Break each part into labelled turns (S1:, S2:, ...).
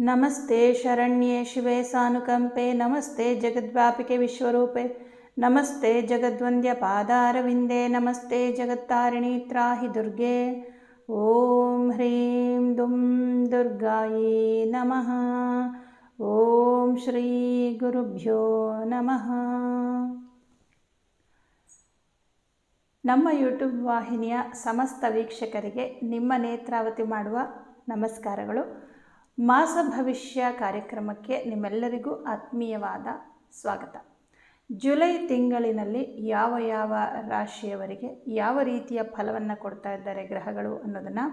S1: ನಮಸ್ತೆ ಶರಣ್ಯೆ ಶಿವೆ ಸಾನುಕಂಪೆ, ನಮಸ್ತೆ ಜಗದ್ವ್ಯಾಪಿಕೆ ವಿಶ್ವರೂಪೆ, ನಮಸ್ತೆ ಜಗದ್ವಂದ್ಯ ಪಾದಾರವಿಂದೆ, ನಮಸ್ತೆ ಜಗತ್ತಾರಿಣಿ ತ್ರಾಹಿ ದುರ್ಗೆ, ಓಂ ಹ್ರೀಂ ದುಂ ದುರ್ಗಾಯೇ ನಮಃ, ಓಂ ಶ್ರೀ ಗುರುಭ್ಯೋ ನಮಃ. ನಮ್ಮ ಯೂಟ್ಯೂಬ್ ವಾಹಿನಿಯ ಸಮಸ್ತ ವೀಕ್ಷಕರಿಗೆ ನಿಮ್ಮ ನೇತ್ರಾವತಿ ಮಾಡುವ ನಮಸ್ಕಾರಗಳು. ಮಾಸ ಭವಿಷ್ಯ ಕಾರ್ಯಕ್ರಮಕ್ಕೆ ನಿಮ್ಮೆಲ್ಲರಿಗೂ ಆತ್ಮೀಯವಾದ ಸ್ವಾಗತ. ಜುಲೈ ತಿಂಗಳಿನಲ್ಲಿ ಯಾವ ಯಾವ ರಾಶಿಯವರಿಗೆ ಯಾವ ರೀತಿಯ ಫಲವನ್ನು ಕೊಡ್ತಾ ಇದ್ದಾರೆ ಗ್ರಹಗಳು ಅನ್ನೋದನ್ನು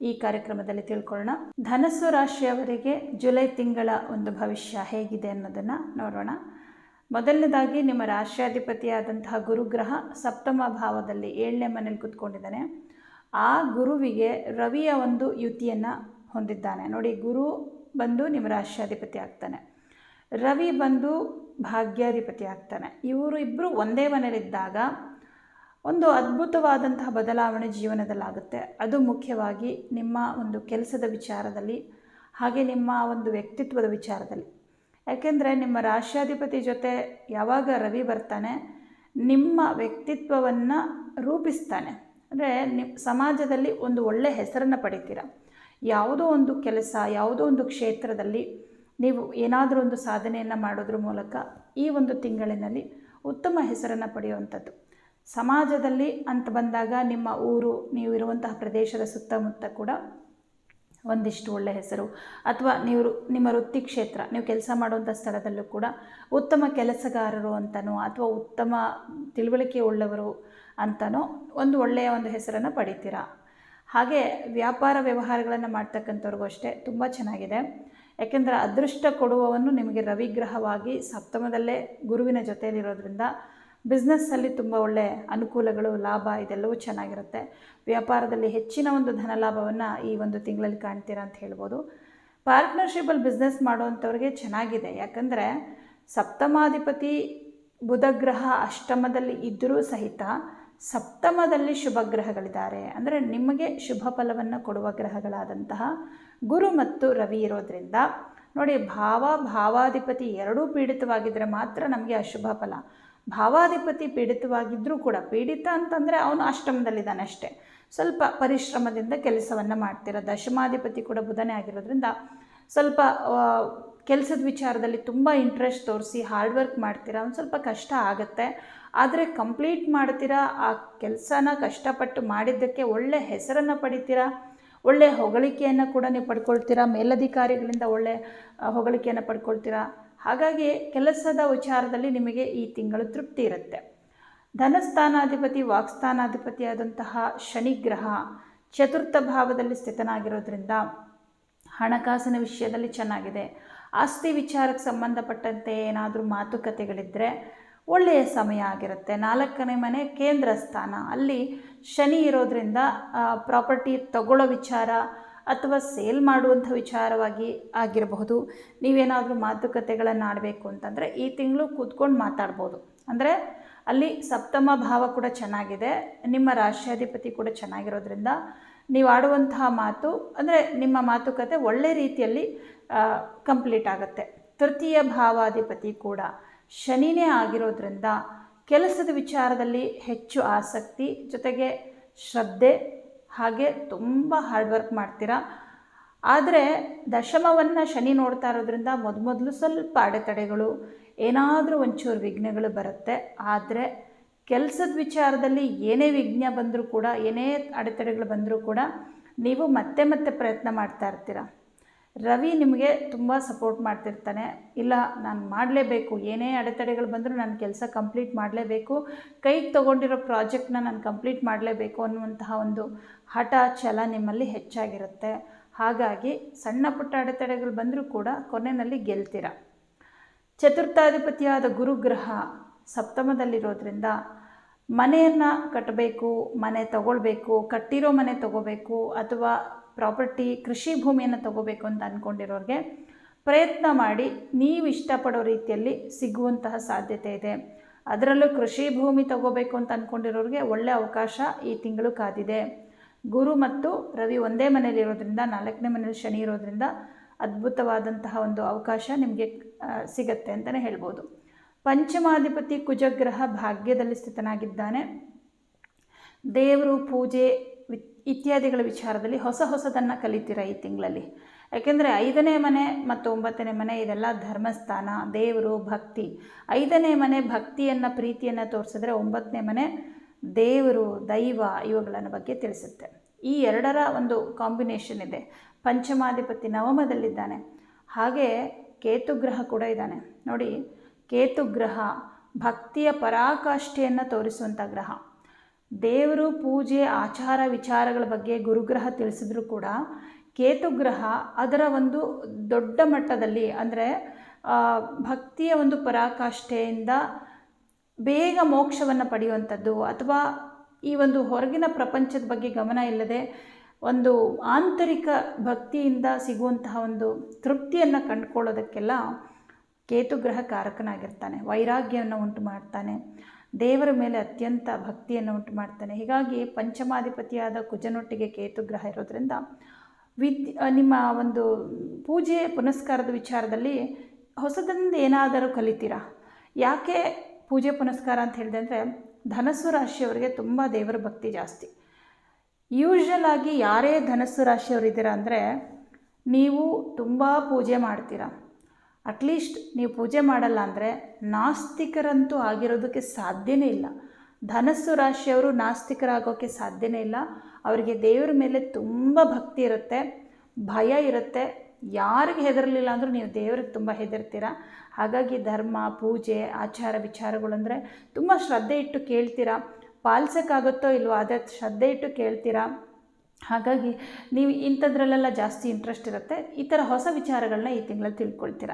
S1: ಈ ಕಾರ್ಯಕ್ರಮದಲ್ಲಿ ತಿಳ್ಕೊಳ್ಳೋಣ. ಧನಸ್ಸು ರಾಶಿಯವರಿಗೆ ಜುಲೈ ತಿಂಗಳ ಒಂದು ಭವಿಷ್ಯ ಹೇಗಿದೆ ಅನ್ನೋದನ್ನು ನೋಡೋಣ. ಮೊದಲನೇದಾಗಿ ನಿಮ್ಮ ರಾಷ್ಟ್ರಾಧಿಪತಿಯಾದಂತಹ ಗುರುಗ್ರಹ ಸಪ್ತಮ ಭಾವದಲ್ಲಿ ಏಳನೇ ಮನೇಲಿ ಕೂತ್ಕೊಂಡಿದ್ದಾನೆ. ಆ ಗುರುವಿಗೆ ರವಿಯ ಒಂದು ಯುತಿಯನ್ನು ಹೊಂದಿದ್ದಾನೆ. ನೋಡಿ, ಗುರು ಬಂದು ನಿಮ್ಮ ರಾಶ್ಯಾಧಿಪತಿ ಆಗ್ತಾನೆ. ರವಿ ಬಂದು ಭಾಗ್ಯಾಧಿಪತಿ ಆಗ್ತಾನೆ. ಇವರು ಇಬ್ಬರು ಒಂದೇ ಮನೇಲಿದ್ದಾಗ ಒಂದು ಅದ್ಭುತವಾದಂತಹ ಬದಲಾವಣೆ ಜೀವನದಲ್ಲಾಗುತ್ತೆ. ಅದು ಮುಖ್ಯವಾಗಿ ನಿಮ್ಮ ಒಂದು ಕೆಲಸದ ವಿಚಾರದಲ್ಲಿ, ಹಾಗೆ ನಿಮ್ಮ ಒಂದು ವ್ಯಕ್ತಿತ್ವದ ವಿಚಾರದಲ್ಲಿ. ಯಾಕೆಂದರೆ, ನಿಮ್ಮ ರಾಶ್ಯಾಧಿಪತಿ ಜೊತೆ ಯಾವಾಗ ರವಿ ಬರ್ತಾನೆ, ನಿಮ್ಮ ವ್ಯಕ್ತಿತ್ವವನ್ನು ರೂಪಿಸ್ತಾನೆ. ಅಂದರೆ ನಿಮ್ಮ ಸಮಾಜದಲ್ಲಿ ಒಂದು ಒಳ್ಳೆಯ ಹೆಸರನ್ನು ಪಡಿತೀರ. ಯಾವುದೋ ಒಂದು ಕೆಲಸ, ಯಾವುದೋ ಒಂದು ಕ್ಷೇತ್ರದಲ್ಲಿ ನೀವು ಏನಾದರೂ ಒಂದು ಸಾಧನೆಯನ್ನು ಮಾಡೋದ್ರ ಮೂಲಕ ಈ ಒಂದು ತಿಂಗಳಿನಲ್ಲಿ ಉತ್ತಮ ಹೆಸರನ್ನು ಪಡೆಯುವಂಥದ್ದು. ಸಮಾಜದಲ್ಲಿ ಅಂತ ಬಂದಾಗ ನಿಮ್ಮ ಊರು, ನೀವು ಇರುವಂತಹ ಪ್ರದೇಶದ ಸುತ್ತಮುತ್ತ ಕೂಡ ಒಂದಿಷ್ಟು ಒಳ್ಳೆಯ ಹೆಸರು. ಅಥವಾ ನೀವು ನಿಮ್ಮ ವೃತ್ತಿ ಕ್ಷೇತ್ರ, ನೀವು ಕೆಲಸ ಮಾಡುವಂಥ ಸ್ಥಳದಲ್ಲೂ ಕೂಡ ಉತ್ತಮ ಕೆಲಸಗಾರರು ಅಂತನೋ ಅಥವಾ ಉತ್ತಮ ತಿಳುವಳಿಕೆ ಉಳ್ಳವರು ಅಂತನೋ ಒಂದು ಒಳ್ಳೆಯ ಒಂದು ಹೆಸರನ್ನು ಪಡಿತೀರಾ? ಹಾಗೆ ವ್ಯಾಪಾರ ವ್ಯವಹಾರಗಳನ್ನು ಮಾಡ್ತಕ್ಕಂಥವ್ರಿಗೂ ಅಷ್ಟೇ ತುಂಬ ಚೆನ್ನಾಗಿದೆ. ಯಾಕೆಂದರೆ ಅದೃಷ್ಟ ಕೊಡುವವನ್ನು ನಿಮಗೆ ರವಿಗ್ರಹವಾಗಿ ಸಪ್ತಮದಲ್ಲೇ ಗುರುವಿನ ಜೊತೆಯಲ್ಲಿರೋದ್ರಿಂದ ಬಿಸ್ನೆಸ್ಸಲ್ಲಿ ತುಂಬ ಒಳ್ಳೆ ಅನುಕೂಲಗಳು, ಲಾಭ ಇದೆಲ್ಲವೂ ಚೆನ್ನಾಗಿರುತ್ತೆ. ವ್ಯಾಪಾರದಲ್ಲಿ ಹೆಚ್ಚಿನ ಒಂದು ಧನ ಲಾಭವನ್ನು ಈ ಒಂದು ತಿಂಗಳಲ್ಲಿ ಕಾಣ್ತೀರಾ ಅಂತ ಹೇಳ್ಬೋದು. ಪಾರ್ಟ್ನರ್ಶಿಪಲ್ಲಿ ಬಿಸ್ನೆಸ್ ಮಾಡುವಂಥವ್ರಿಗೆ ಚೆನ್ನಾಗಿದೆ. ಯಾಕಂದರೆ ಸಪ್ತಮಾಧಿಪತಿ ಬುಧಗ್ರಹ ಅಷ್ಟಮದಲ್ಲಿ ಇದ್ದರೂ ಸಹಿತ ಸಪ್ತಮದಲ್ಲಿ ಶುಭ ಗ್ರಹಗಳಿದ್ದಾರೆ ಅಂದರೆ ನಿಮಗೆ ಶುಭ ಫಲವನ್ನು ಕೊಡುವ ಗ್ರಹಗಳಾದಂತಹ ಗುರು ಮತ್ತು ರವಿ ಇರೋದ್ರಿಂದ ನೋಡಿ, ಭಾವ, ಭಾವಾಧಿಪತಿ ಎರಡೂ ಪೀಡಿತವಾಗಿದ್ದರೆ ಮಾತ್ರ ನಮಗೆ ಅಶುಭ ಫಲ. ಭಾವಾಧಿಪತಿ ಪೀಡಿತವಾಗಿದ್ದರೂ ಕೂಡ, ಪೀಡಿತ ಅಂತಂದರೆ ಅವನು ಅಷ್ಟಮದಲ್ಲಿದ್ದಾನೆ ಅಷ್ಟೇ. ಸ್ವಲ್ಪ ಪರಿಶ್ರಮದಿಂದ ಕೆಲಸವನ್ನು ಮಾಡ್ತಿರೋ, ದಶಮಾಧಿಪತಿ ಕೂಡ ಬುಧನೇ ಆಗಿರೋದ್ರಿಂದ ಸ್ವಲ್ಪ ಕೆಲಸದ ವಿಚಾರದಲ್ಲಿ ತುಂಬ ಇಂಟ್ರೆಸ್ಟ್ ತೋರಿಸಿ ಹಾರ್ಡ್ ವರ್ಕ್ ಮಾಡ್ತೀರಾ, ಒಂದು ಸ್ವಲ್ಪ ಕಷ್ಟ ಆಗುತ್ತೆ. ಆದರೆ ಕಂಪ್ಲೀಟ್ ಮಾಡ್ತೀರಾ, ಆ ಕೆಲಸನ ಕಷ್ಟಪಟ್ಟು ಮಾಡಿದ್ದಕ್ಕೆ ಒಳ್ಳೆ ಹೆಸರನ್ನು ಪಡಿತೀರಾ? ಒಳ್ಳೆಯ ಹೊಗಳಿಕೆಯನ್ನು ಕೂಡ ನೀವು ಪಡ್ಕೊಳ್ತೀರಾ? ಮೇಲಧಿಕಾರಿಗಳಿಂದ ಒಳ್ಳೆ ಹೊಗಳಿಕೆಯನ್ನು ಪಡ್ಕೊಳ್ತೀರಾ? ಹಾಗಾಗಿ ಕೆಲಸದ ವಿಚಾರದಲ್ಲಿ ನಿಮಗೆ ಈ ತಿಂಗಳು ತೃಪ್ತಿ ಇರುತ್ತೆ. ಧನಸ್ಥಾನಾಧಿಪತಿ ವಾಕ್ಸ್ಥಾನಾಧಿಪತಿ ಆದಂತಹ ಶನಿಗ್ರಹ ಚತುರ್ಥ ಭಾವದಲ್ಲಿ ಸ್ಥಿತನಾಗಿರೋದ್ರಿಂದ ಹಣಕಾಸಿನ ವಿಷಯದಲ್ಲಿ ಚೆನ್ನಾಗಿದೆ. ಆಸ್ತಿ ವಿಚಾರಕ್ಕೆ ಸಂಬಂಧಪಟ್ಟಂತೆ ಏನಾದರೂ ಮಾತುಕತೆಗಳಿದ್ದರೆ ಒಳ್ಳೆಯ ಸಮಯ ಆಗಿರುತ್ತೆ. ನಾಲ್ಕನೇ ಮನೆ ಕೇಂದ್ರ ಸ್ಥಾನ. ಅಲ್ಲಿ ಶನಿ ಇರೋದ್ರಿಂದ ಪ್ರಾಪರ್ಟಿ ತಗೊಳ್ಳೋ ವಿಚಾರ ಅಥವಾ ಸೇಲ್ ಮಾಡುವಂಥ ವಿಚಾರವಾಗಿ ಆಗಿರಬಹುದು. ನೀವೇನಾದರೂ ಮಾತುಕತೆಗಳನ್ನು ಆಡಬೇಕು ಅಂತಂದರೆ ಈ ತಿಂಗಳು ಕೂತ್ಕೊಂಡು ಮಾತಾಡ್ಬೋದು. ಅಂದರೆ ಅಲ್ಲಿ ಸಪ್ತಮ ಭಾವ ಕೂಡ ಚೆನ್ನಾಗಿದೆ, ನಿಮ್ಮ ರಾಷ್ಟ್ರಾಧಿಪತಿ ಕೂಡ ಚೆನ್ನಾಗಿರೋದ್ರಿಂದ ನೀವು ಆಡುವಂತಹ ಮಾತು, ಅಂದರೆ ನಿಮ್ಮ ಮಾತುಕತೆ ಒಳ್ಳೆ ರೀತಿಯಲ್ಲಿ ಕಂಪ್ಲೀಟ್ ಆಗುತ್ತೆ. ತೃತೀಯ ಭಾವಾಧಿಪತಿ ಕೂಡ ಶನಿನೇ ಆಗಿರೋದ್ರಿಂದ ಕೆಲಸದ ವಿಚಾರದಲ್ಲಿ ಹೆಚ್ಚು ಆಸಕ್ತಿ, ಜೊತೆಗೆ ಶ್ರದ್ಧೆ, ಹಾಗೆ ತುಂಬ ಹಾರ್ಡ್ ವರ್ಕ್ ಮಾಡ್ತೀರಾ. ಆದರೆ ದಶಮವನ್ನು ಶನಿ ನೋಡ್ತಾ ಇರೋದ್ರಿಂದ ಮೊದಮೊದಲು ಸ್ವಲ್ಪ ಅಡೆತಡೆಗಳು, ಏನಾದರೂ ಒಂಚೂರು ವಿಘ್ನಗಳು ಬರುತ್ತೆ. ಆದರೆ ಕೆಲಸದ ವಿಚಾರದಲ್ಲಿ ಏನೇ ವಿಘ್ನ ಬಂದರೂ ಕೂಡ, ಏನೇ ಅಡೆತಡೆಗಳು ಬಂದರೂ ಕೂಡ ನೀವು ಮತ್ತೆ ಮತ್ತೆ ಪ್ರಯತ್ನ ಮಾಡ್ತಾ ಇರ್ತೀರ. ರವಿ ನಿಮಗೆ ತುಂಬ ಸಪೋರ್ಟ್ ಮಾಡ್ತಿರ್ತಾನೆ. ಇಲ್ಲ, ನಾನು ಮಾಡಲೇಬೇಕು. ಏನೇ ಅಡೆತಡೆಗಳು ಬಂದರೂ ನಾನು ಕೆಲಸ ಕಂಪ್ಲೀಟ್ ಮಾಡಲೇಬೇಕು. ಕೈಗೆ ತೊಗೊಂಡಿರೋ ಪ್ರಾಜೆಕ್ಟ್ನ ನಾನು ಕಂಪ್ಲೀಟ್ ಮಾಡಲೇಬೇಕು ಅನ್ನುವಂತಹ ಒಂದು ಹಠ, ಛಲ ನಿಮ್ಮಲ್ಲಿ ಹೆಚ್ಚಾಗಿರುತ್ತೆ. ಹಾಗಾಗಿ ಸಣ್ಣ ಪುಟ್ಟ ಅಡೆತಡೆಗಳು ಬಂದರೂ ಕೂಡ ಕೊನೆಯಲ್ಲಿ ಗೆಲ್ತೀರ. ಚತುರ್ಥಾಧಿಪತಿಯಾದ ಗುರುಗ್ರಹ ಸಪ್ತಮದಲ್ಲಿರೋದ್ರಿಂದ ಮನೆಯನ್ನು ಕಟ್ಟಬೇಕು ಮನೆ ತಗೊಳ್ಬೇಕು, ಕಟ್ಟಿರೋ ಮನೆ ತಗೋಬೇಕು ಅಥವಾ ಪ್ರಾಪರ್ಟಿ, ಕೃಷಿ ಭೂಮಿಯನ್ನು ತಗೋಬೇಕು ಅಂತ ಅಂದ್ಕೊಂಡಿರೋರಿಗೆ ಪ್ರಯತ್ನ ಮಾಡಿ ನೀವು ಇಷ್ಟಪಡೋ ರೀತಿಯಲ್ಲಿ ಸಿಗುವಂತಹ ಸಾಧ್ಯತೆ ಇದೆ. ಅದರಲ್ಲೂ ಕೃಷಿ ಭೂಮಿ ತಗೋಬೇಕು ಅಂತ ಅಂದ್ಕೊಂಡಿರೋರಿಗೆ ಒಳ್ಳೆಯ ಅವಕಾಶ ಈ ತಿಂಗಳು ಕಾದಿದೆ. ಗುರು ಮತ್ತು ರವಿ ಒಂದೇ ಮನೇಲಿ ಇರೋದ್ರಿಂದ, ನಾಲ್ಕನೇ ಮನೇಲಿ ಶನಿ ಇರೋದ್ರಿಂದ ಅದ್ಭುತವಾದಂತಹ ಒಂದು ಅವಕಾಶ ನಿಮಗೆ ಸಿಗತ್ತೆ ಅಂತಲೇ ಹೇಳ್ಬೋದು. ಪಂಚಮಾಧಿಪತಿ ಕುಜಗ್ರಹ ಭಾಗ್ಯದಲ್ಲಿ ಸ್ಥಿತನಾಗಿದ್ದಾನೆ. ದೇವರು, ಪೂಜೆ ಇತ್ಯಾದಿಗಳ ವಿಚಾರದಲ್ಲಿ ಹೊಸ ಹೊಸದನ್ನು ಕಲಿತೀರ ಈ ತಿಂಗಳಲ್ಲಿ. ಯಾಕೆಂದರೆ ಐದನೇ ಮನೆ ಮತ್ತು ಒಂಬತ್ತನೇ ಮನೆ ಇದೆಲ್ಲ ಧರ್ಮಸ್ಥಾನ, ದೇವರು, ಭಕ್ತಿ. ಐದನೇ ಮನೆ ಭಕ್ತಿಯನ್ನು, ಪ್ರೀತಿಯನ್ನು ತೋರಿಸಿದ್ರೆ ಒಂಬತ್ತನೇ ಮನೆ ದೇವರು, ದೈವ ಇವುಗಳನ್ನು ಬಗ್ಗೆ ತಿಳಿಸುತ್ತೆ. ಈ ಎರಡರ ಒಂದು ಕಾಂಬಿನೇಷನ್ ಇದೆ. ಪಂಚಮಾಧಿಪತಿ ನವಮದಲ್ಲಿದ್ದಾನೆ. ಹಾಗೆ ಕೇತುಗ್ರಹ ಕೂಡ ಇದ್ದಾನೆ. ನೋಡಿ ಕೇತುಗ್ರಹ, ಭಕ್ತಿಯ ಪರಾಕಾಷ್ಠೆಯನ್ನು ತೋರಿಸುವಂಥ ಗ್ರಹ. ದೇವರು ಪೂಜೆ, ಆಚಾರ, ವಿಚಾರಗಳ ಬಗ್ಗೆ ಗುರುಗ್ರಹ ತಿಳಿಸಿದ್ರು ಕೂಡ ಕೇತುಗ್ರಹ ಅದರ ಒಂದು ದೊಡ್ಡ ಮಟ್ಟದಲ್ಲಿ ಅಂದರೆ ಭಕ್ತಿಯ ಒಂದು ಪರಾಕಾಷ್ಠೆಯಿಂದ ಬೇಗ ಮೋಕ್ಷವನ್ನು ಪಡೆಯುವಂಥದ್ದು ಅಥವಾ ಈ ಒಂದು ಹೊರಗಿನ ಪ್ರಪಂಚದ ಬಗ್ಗೆ ಗಮನ ಇಲ್ಲದೆ ಒಂದು ಆಂತರಿಕ ಭಕ್ತಿಯಿಂದ ಸಿಗುವಂತಹ ಒಂದು ತೃಪ್ತಿಯನ್ನು ಕಂಡುಕೊಳ್ಳೋದಕ್ಕೆಲ್ಲ ಕೇತುಗ್ರಹ ಕಾರಕನಾಗಿರ್ತಾನೆ ವೈರಾಗ್ಯವನ್ನು ಉಂಟು ಮಾಡ್ತಾನೆ ದೇವರ ಮೇಲೆ ಅತ್ಯಂತ ಭಕ್ತಿಯನ್ನು ಉಂಟು ಮಾಡ್ತಾನೆ ಹೀಗಾಗಿ ಪಂಚಮಾಧಿಪತಿಯಾದ ಕುಜನೊಟ್ಟಿಗೆ ಕೇತುಗ್ರಹ ಇರೋದ್ರಿಂದ ವಿದ್ ನಿಮ್ಮ ಒಂದು ಪೂಜೆ ಪುನಸ್ಕಾರದ ವಿಚಾರದಲ್ಲಿ ಹೊಸದೊಂದು ಏನಾದರೂ ಕಲಿತೀರಾ? ಯಾಕೆ ಪೂಜೆ ಪುನಸ್ಕಾರ ಅಂತ ಹೇಳಿದೆ ಅಂದರೆ ಧನಸ್ಸು ರಾಶಿಯವರಿಗೆ ತುಂಬ ದೇವರ ಭಕ್ತಿ ಜಾಸ್ತಿ. ಯೂಶ್ವಲ್ ಆಗಿ ಯಾರೇ ಧನಸ್ಸು ರಾಶಿಯವರಿದ್ದೀರಾ ಅಂದರೆ ನೀವು ತುಂಬ ಪೂಜೆ ಮಾಡ್ತೀರಾ. ಅಟ್ಲೀಸ್ಟ್ ನೀವು ಪೂಜೆ ಮಾಡಲ್ಲ ಅಂದರೆ ನಾಸ್ತಿಕರಂತೂ ಆಗಿರೋದಕ್ಕೆ ಸಾಧ್ಯನೇ ಇಲ್ಲ. ಧನಸ್ಸು ರಾಶಿಯವರು ನಾಸ್ತಿಕರಾಗೋಕ್ಕೆ ಸಾಧ್ಯನೇ ಇಲ್ಲ. ಅವರಿಗೆ ದೇವರ ಮೇಲೆ ತುಂಬ ಭಕ್ತಿ ಇರುತ್ತೆ, ಭಯ ಇರುತ್ತೆ. ಯಾರಿಗೆ ಹೆದರಲಿಲ್ಲ ಅಂದರೂ ನೀವು ದೇವ್ರಿಗೆ ತುಂಬ ಹೆದರ್ತೀರ? ಹಾಗಾಗಿ ಧರ್ಮ, ಪೂಜೆ, ಆಚಾರ ವಿಚಾರಗಳು ಅಂದರೆ ತುಂಬ ಶ್ರದ್ಧೆ ಇಟ್ಟು ಕೇಳ್ತೀರಾ? ಪಾಲಿಸೋಕ್ಕಾಗುತ್ತೋ ಇಲ್ವೋ, ಅದೇ ಶ್ರದ್ಧೆ ಇಟ್ಟು ಕೇಳ್ತೀರಾ? ಹಾಗಾಗಿ ನೀವು ಇಂಥದ್ರಲ್ಲೆಲ್ಲ ಜಾಸ್ತಿ ಇಂಟ್ರೆಸ್ಟ್ ಇರುತ್ತೆ. ಈ ಥರ ಹೊಸ ವಿಚಾರಗಳನ್ನ ಈ ತಿಂಗಳಲ್ಲಿ ತಿಳ್ಕೊಳ್ತೀರ.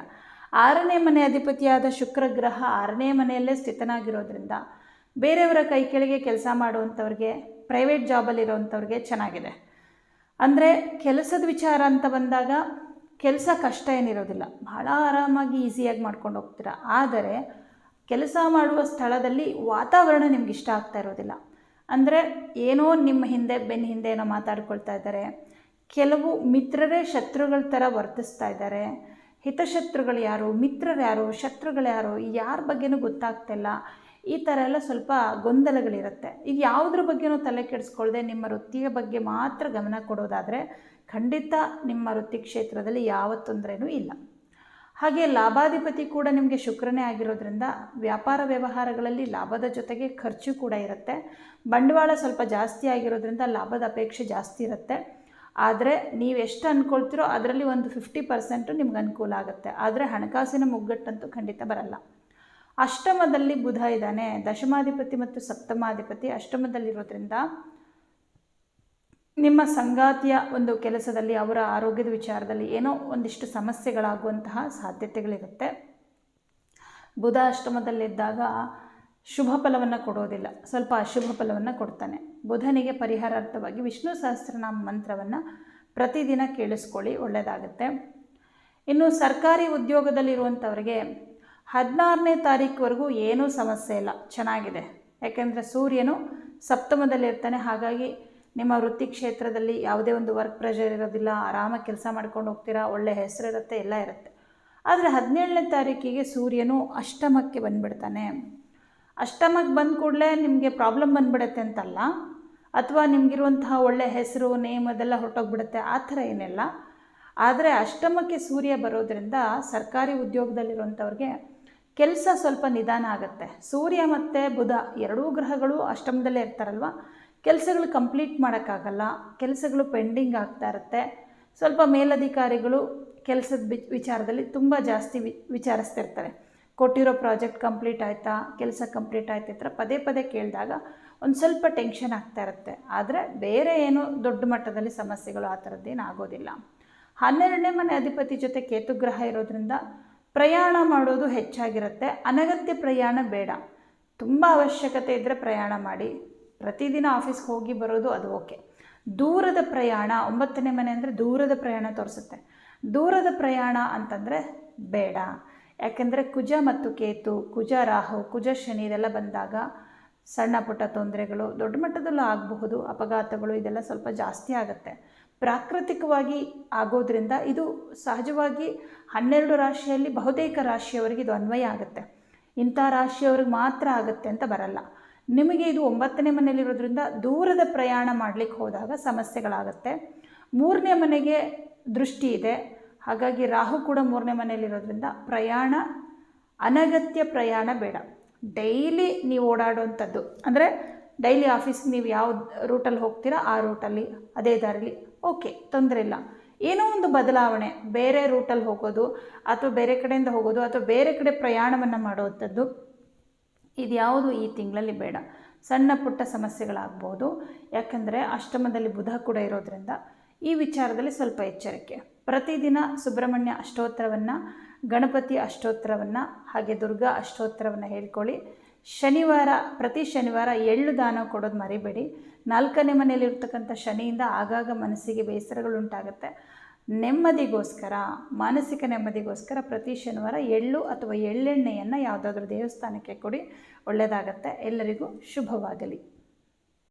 S1: ಆರನೇ ಮನೆ ಅಧಿಪತಿಯಾದ ಶುಕ್ರ ಗ್ರಹ ಆರನೇ ಮನೆಯಲ್ಲೇ ಸ್ಥಿತನಾಗಿರೋದ್ರಿಂದ ಬೇರೆಯವರ ಕೈ ಕೆಳಗೆ ಕೆಲಸ ಮಾಡುವಂಥವ್ರಿಗೆ ಪ್ರೈವೇಟ್ ಜಾಬಲ್ಲಿರೋವಂಥವ್ರಿಗೆ ಚೆನ್ನಾಗಿದೆ. ಅಂದರೆ ಕೆಲಸದ ವಿಚಾರ ಅಂತ ಬಂದಾಗ ಕೆಲಸ ಕಷ್ಟ ಏನಿರೋದಿಲ್ಲ. ಭಾಳ ಆರಾಮಾಗಿ ಈಸಿಯಾಗಿ ಮಾಡ್ಕೊಂಡು ಹೋಗ್ತೀರ. ಆದರೆ ಕೆಲಸ ಮಾಡುವ ಸ್ಥಳದಲ್ಲಿ ವಾತಾವರಣ ನಿಮ್ಗೆ ಇಷ್ಟ ಆಗ್ತಾ ಇರೋದಿಲ್ಲ. ಅಂದರೆ ಏನೋ ನಿಮ್ಮ ಹಿಂದೆ ಬೆನ್ನ ಹಿಂದೆ ಏನೋ ಮಾತಾಡ್ಕೊಳ್ತಾ ಇದ್ದಾರೆ. ಕೆಲವು ಮಿತ್ರರೇ ಶತ್ರುಗಳ ಥರ ವರ್ತಿಸ್ತಾ ಇದ್ದಾರೆ. ಹಿತಶತ್ರುಗಳು ಯಾರು, ಮಿತ್ರರು ಯಾರು, ಶತ್ರುಗಳು ಯಾರು, ಯಾರ ಬಗ್ಗೆನೂ ಗೊತ್ತಾಗ್ತಿಲ್ಲ ಈ ಥರ ಎಲ್ಲ ಸ್ವಲ್ಪ ಗೊಂದಲಗಳಿರುತ್ತೆ. ಇದು ಯಾವುದ್ರ ಬಗ್ಗೆನೂ ತಲೆ ಕೆಡಿಸ್ಕೊಳ್ದೆ ನಿಮ್ಮ ವೃತ್ತಿಯ ಬಗ್ಗೆ ಮಾತ್ರ ಗಮನ ಕೊಡೋದಾದರೆ ಖಂಡಿತ ನಿಮ್ಮ ವೃತ್ತಿ ಕ್ಷೇತ್ರದಲ್ಲಿ ಯಾವ ತೊಂದರೆನೂ ಇಲ್ಲ. ಹಾಗೆ ಲಾಭಾಧಿಪತಿ ಕೂಡ ನಿಮಗೆ ಶುಕ್ರನೇ ಆಗಿರೋದ್ರಿಂದ ವ್ಯಾಪಾರ ವ್ಯವಹಾರಗಳಲ್ಲಿ ಲಾಭದ ಜೊತೆಗೆ ಖರ್ಚು ಕೂಡ ಇರುತ್ತೆ. ಬಂಡವಾಳ ಸ್ವಲ್ಪ ಜಾಸ್ತಿ ಆಗಿರೋದ್ರಿಂದ ಲಾಭದ ಅಪೇಕ್ಷೆ ಜಾಸ್ತಿ ಇರುತ್ತೆ. ಆದರೆ ನೀವು ಎಷ್ಟು ಅಂದ್ಕೊಳ್ತಿರೋ ಅದರಲ್ಲಿ ಒಂದು ಫಿಫ್ಟಿ ಪರ್ಸೆಂಟು ನಿಮ್ಗೆ ಅನುಕೂಲ ಆಗುತ್ತೆ. ಆದರೆ ಹಣಕಾಸಿನ ಮುಗ್ಗಟ್ಟಂತೂ ಖಂಡಿತ ಬರಲ್ಲ. ಅಷ್ಟಮದಲ್ಲಿ ಬುಧ ಇದ್ದಾನೆ. ದಶಮಾಧಿಪತಿ ಮತ್ತು ಸಪ್ತಮಾಧಿಪತಿ ಅಷ್ಟಮದಲ್ಲಿರೋದ್ರಿಂದ ನಿಮ್ಮ ಸಂಗಾತಿಯ ಒಂದು ಕೆಲಸದಲ್ಲಿ, ಅವರ ಆರೋಗ್ಯದ ವಿಚಾರದಲ್ಲಿ ಏನೋ ಒಂದಿಷ್ಟು ಸಮಸ್ಯೆಗಳಾಗುವಂತಹ ಸಾಧ್ಯತೆಗಳಿರುತ್ತೆ. ಬುಧ ಅಷ್ಟಮದಲ್ಲಿದ್ದಾಗ ಶುಭ ಫಲವನ್ನು ಕೊಡೋದಿಲ್ಲ. ಸ್ವಲ್ಪ ಅಶುಭ ಫಲವನ್ನು ಕೊಡ್ತಾನೆ. ಬುಧನಿಗೆ ಪರಿಹಾರಾರ್ಥವಾಗಿ ವಿಷ್ಣು ಸಹಸ್ರನಾಮ ಮಂತ್ರವನ್ನು ಪ್ರತಿದಿನ ಕೇಳಿಸ್ಕೊಳ್ಳಿ, ಒಳ್ಳೆಯದಾಗುತ್ತೆ. ಇನ್ನು ಸರ್ಕಾರಿ ಉದ್ಯೋಗದಲ್ಲಿರುವಂಥವ್ರಿಗೆ ಹದಿನಾರನೇ ತಾರೀಕುವರೆಗೂ ಏನೂ ಸಮಸ್ಯೆ ಇಲ್ಲ. ಚೆನ್ನಾಗಿದೆ. ಯಾಕೆಂದರೆ ಸೂರ್ಯನು ಸಪ್ತಮದಲ್ಲಿರ್ತಾನೆ. ಹಾಗಾಗಿ ನಿಮ್ಮ ವೃತ್ತಿ ಕ್ಷೇತ್ರದಲ್ಲಿ ಯಾವುದೇ ಒಂದು ವರ್ಕ್ ಪ್ರೆಷರ್ ಇರೋದಿಲ್ಲ, ಆರಾಮಾಗಿ ಕೆಲಸ ಮಾಡ್ಕೊಂಡು ಹೋಗ್ತೀರಾ, ಒಳ್ಳೆ ಹೆಸರಿರುತ್ತೆ ಎಲ್ಲ ಇರುತ್ತೆ. ಆದರೆ ಹದಿನೇಳನೇ ತಾರೀಕಿಗೆ ಸೂರ್ಯನು ಅಷ್ಟಮಕ್ಕೆ ಬಂದ್ಬಿಡ್ತಾನೆ. ಅಷ್ಟಮಕ್ಕೆ ಬಂದ ಕೂಡಲೇ ನಿಮಗೆ ಪ್ರಾಬ್ಲಮ್ ಬಂದ್ಬಿಡುತ್ತೆ ಅಂತಲ್ಲ? ಅಥವಾ ನಿಮಗಿರುವಂತಹ ಒಳ್ಳೆ ಹೆಸರು ನೇಮ್ ಅದೆಲ್ಲ ಹೊರಟೋಗ್ಬಿಡುತ್ತೆ, ಆ ಥರ ಏನಿಲ್ಲ. ಆದರೆ ಅಷ್ಟಮಕ್ಕೆ ಸೂರ್ಯ ಬರೋದ್ರಿಂದ ಸರ್ಕಾರಿ ಉದ್ಯೋಗದಲ್ಲಿರುವಂಥವ್ರಿಗೆ ಕೆಲಸ ಸ್ವಲ್ಪ ನಿಧಾನ ಆಗುತ್ತೆ. ಸೂರ್ಯ ಮತ್ತು ಬುಧ ಎರಡೂ ಗ್ರಹಗಳು ಅಷ್ಟಮದಲ್ಲೇ ಇರ್ತಾರಲ್ವ? ಕೆಲಸಗಳು ಕಂಪ್ಲೀಟ್ ಮಾಡೋಕ್ಕಾಗಲ್ಲ, ಕೆಲಸಗಳು ಪೆಂಡಿಂಗ್ ಆಗ್ತಾ ಇರುತ್ತೆ. ಸ್ವಲ್ಪ ಮೇಲಧಿಕಾರಿಗಳು ಕೆಲಸದ ವಿಚಾರದಲ್ಲಿ ತುಂಬ ಜಾಸ್ತಿ ವಿಚಾರಿಸ್ತಿರ್ತಾರೆ. ಕೊಟ್ಟಿರೋ ಪ್ರಾಜೆಕ್ಟ್ ಕಂಪ್ಲೀಟ್ ಆಯಿತಾ, ಕೆಲಸ ಕಂಪ್ಲೀಟ್ ಆಯ್ತಾ ಪದೇ ಪದೇ ಕೇಳಿದಾಗ ಒಂದು ಸ್ವಲ್ಪ ಟೆನ್ಷನ್ ಆಗ್ತಾ ಇರುತ್ತೆ. ಆದರೆ ಬೇರೆ ಏನು ದೊಡ್ಡ ಮಟ್ಟದಲ್ಲಿ ಸಮಸ್ಯೆಗಳು ಆ ಥರದ್ದೇನು ಆಗೋದಿಲ್ಲ. ಹನ್ನೆರಡನೇ ಮನೆ ಅಧಿಪತಿ ಜೊತೆ ಕೇತುಗ್ರಹ ಇರೋದ್ರಿಂದ ಪ್ರಯಾಣ ಮಾಡೋದು ಹೆಚ್ಚಾಗಿರುತ್ತೆ. ಅನಗತ್ಯ ಪ್ರಯಾಣ ಬೇಡ. ತುಂಬ ಅವಶ್ಯಕತೆ ಇದ್ದರೆ ಪ್ರಯಾಣ ಮಾಡಿ. ಪ್ರತಿದಿನ ಆಫೀಸ್ಗೆ ಹೋಗಿ ಬರೋದು ಅದು ಓಕೆ ದೂರದ ಪ್ರಯಾಣ, ಒಂಬತ್ತನೇ ಮನೆ ಅಂದರೆ ದೂರದ ಪ್ರಯಾಣ ತೋರಿಸುತ್ತೆ. ದೂರದ ಪ್ರಯಾಣ ಅಂತಂದರೆ ಬೇಡ. ಯಾಕೆಂದರೆ ಕುಜ ಮತ್ತು ಕೇತು, ಕುಜ ರಾಹು, ಕುಜ ಶನಿ ಇದೆಲ್ಲ ಬಂದಾಗ ಸಣ್ಣ ಪುಟ್ಟ ತೊಂದರೆಗಳು, ದೊಡ್ಡ ಮಟ್ಟದಲ್ಲೂ ಆಗಬಹುದು, ಅಪಘಾತಗಳು ಇದೆಲ್ಲ ಸ್ವಲ್ಪ ಜಾಸ್ತಿ ಆಗುತ್ತೆ. ಪ್ರಾಕೃತಿಕವಾಗಿ ಆಗೋದ್ರಿಂದ ಇದು ಸಹಜವಾಗಿ ಹನ್ನೆರಡು ರಾಶಿಯಲ್ಲಿ ಬಹುತೇಕ ರಾಶಿಯವರಿಗೆ ಇದು ಅನ್ವಯ ಆಗುತ್ತೆ. ಇಂಥ ರಾಶಿಯವ್ರಿಗೆ ಮಾತ್ರ ಆಗುತ್ತೆ ಅಂತ ಬರಲ್ಲ. ನಿಮಗೆ ಇದು ಒಂಬತ್ತನೇ ಮನೆಯಲ್ಲಿರೋದ್ರಿಂದ ದೂರದ ಪ್ರಯಾಣ ಮಾಡಲಿಕ್ಕೆ ಹೋದಾಗ ಸಮಸ್ಯೆಗಳಾಗುತ್ತೆ. ಮೂರನೇ ಮನೆಗೆ ದೃಷ್ಟಿ ಇದೆ. ಹಾಗಾಗಿ ರಾಹು ಕೂಡ ಮೂರನೇ ಮನೆಯಲ್ಲಿರೋದ್ರಿಂದ ಪ್ರಯಾಣ, ಅನಗತ್ಯ ಪ್ರಯಾಣ ಬೇಡ. ಡೈಲಿ ನೀವು ಓಡಾಡುವಂಥದ್ದು, ಅಂದರೆ ಡೈಲಿ ಆಫೀಸ್ಗೆ ನೀವು ಯಾವ ರೂಟಲ್ಲಿ ಹೋಗ್ತೀರಾ ಆ ರೂಟಲ್ಲಿ, ಅದೇ ದಾರಿಲಿ, ಓಕೆ, ತೊಂದರೆ ಇಲ್ಲ. ಏನೋ ಒಂದು ಬದಲಾವಣೆ, ಬೇರೆ ರೂಟಲ್ಲಿ ಹೋಗೋದು, ಅಥವಾ ಬೇರೆ ಕಡೆಯಿಂದ ಹೋಗೋದು, ಅಥವಾ ಬೇರೆ ಕಡೆ ಪ್ರಯಾಣವನ್ನು ಮಾಡುವಂಥದ್ದು ಇದ್ಯಾವುದು ಈ ತಿಂಗಳಲ್ಲಿ ಬೇಡ. ಸಣ್ಣ ಪುಟ್ಟ ಸಮಸ್ಯೆಗಳಾಗ್ಬೋದು. ಯಾಕೆಂದರೆ ಅಷ್ಟಮದಲ್ಲಿ ಬುಧ ಕೂಡ ಇರೋದ್ರಿಂದ ಈ ವಿಚಾರದಲ್ಲಿ ಸ್ವಲ್ಪ ಎಚ್ಚರಿಕೆ. ಪ್ರತಿದಿನ ಸುಬ್ರಹ್ಮಣ್ಯ ಅಷ್ಟೋತ್ತರವನ್ನು, ಗಣಪತಿ ಅಷ್ಟೋತ್ತರವನ್ನು, ಹಾಗೆ ದುರ್ಗಾ ಅಷ್ಟೋತ್ತರವನ್ನು ಹೇಳ್ಕೊಳ್ಳಿ. ಶನಿವಾರ, ಪ್ರತಿ ಶನಿವಾರ ಎಳ್ಳು ದಾನ ಕೊಡೋದು ಮರಿಬೇಡಿ. ನಾಲ್ಕನೇ ಮನೆಯಲ್ಲಿರ್ತಕ್ಕಂಥ ಶನಿಯಿಂದ ಆಗಾಗ ಮನಸ್ಸಿಗೆ ಬೇಸರಗಳುಂಟಾಗುತ್ತೆ. ನೆಮ್ಮದಿಗೋಸ್ಕರ ಮಾನಸಿಕ ನೆಮ್ಮದಿಗೋಸ್ಕರ ಪ್ರತಿ ಶನಿವಾರ ಎಳ್ಳು ಅಥವಾ ಎಳ್ಳೆಣ್ಣೆಯನ್ನು ಯಾವುದಾದ್ರೂ ದೇವಸ್ಥಾನಕ್ಕೆ ಕೊಡಿ. ಒಳ್ಳೆಯದಾಗತ್ತೆ ಎಲ್ಲರಿಗೂ ಶುಭವಾಗಲಿ.